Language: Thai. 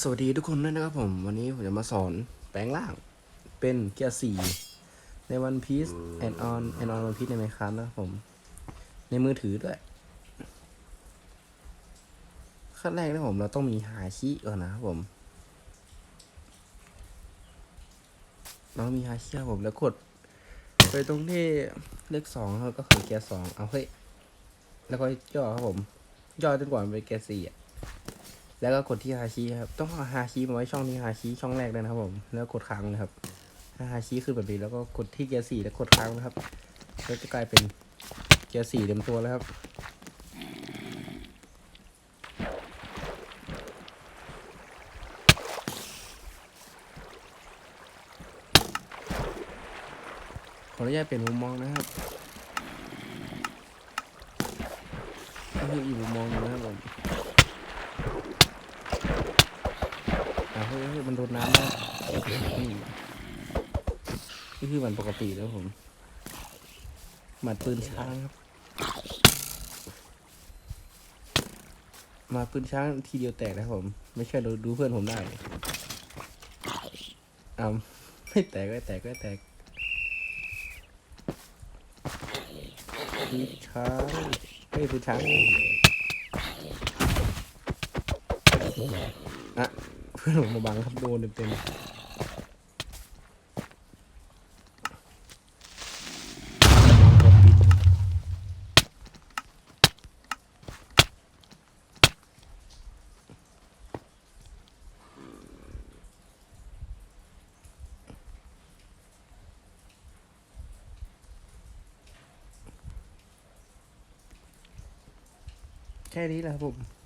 สวัสดีทุกคนด้วยนะครับผม วันนี้ผมจะมาสอนแปลงร่างเป็นเกียร์สี่ในวันพี e แอนออนแอนออนวันพี e ในไมครับนะครับผม ในมือถือด้วย ขั้นแรกนะผมเราต้องมีฮาชิก่อนนะครับผม เรามีฮาชิครับผมแล้วกด ไปตรงที่เลขสองครับก็คือเกียร์สองเอาเฮ้ยแล้วก็ย่อครับผม ย่อจนกว่าเป็นเกียร์สี่อะ แล้วก็กดที่ฮาชิครับ ต้องเอาฮาชิมาไว้ช่องนี้ฮาชิช่องแรกเลยนะครับผม แล้วกดค้างนะครับถ้าฮาชิขึ้นแบบนี้แล้วก็กดที่เกียร์สี่แล้วกดค้างนะครับ ก็จะกลายเป็นเกียร์สี่เต็มตัวแล้วครับ ขออนุญาตเปลี่ยนมุมมองนะครับนี่ออีกมุมมองนะครับผม อ่าเฮ้ยเฮ้ยมันโดนน้ำแล้วนี่นี่คือมันปกติแล้วผมหมัดปืนช้างครับมาปืนช้างทีเดียวแตกนะผม ไม่ใช่เราดูเพื่อนผมได้อ้าวไม่แตกไม่แตกไม่แตกปืนช้างเฮ้ยปืนช้างอะ พื่อนผมมาบังครับโดนเต็มแค่นี้แหละครับผม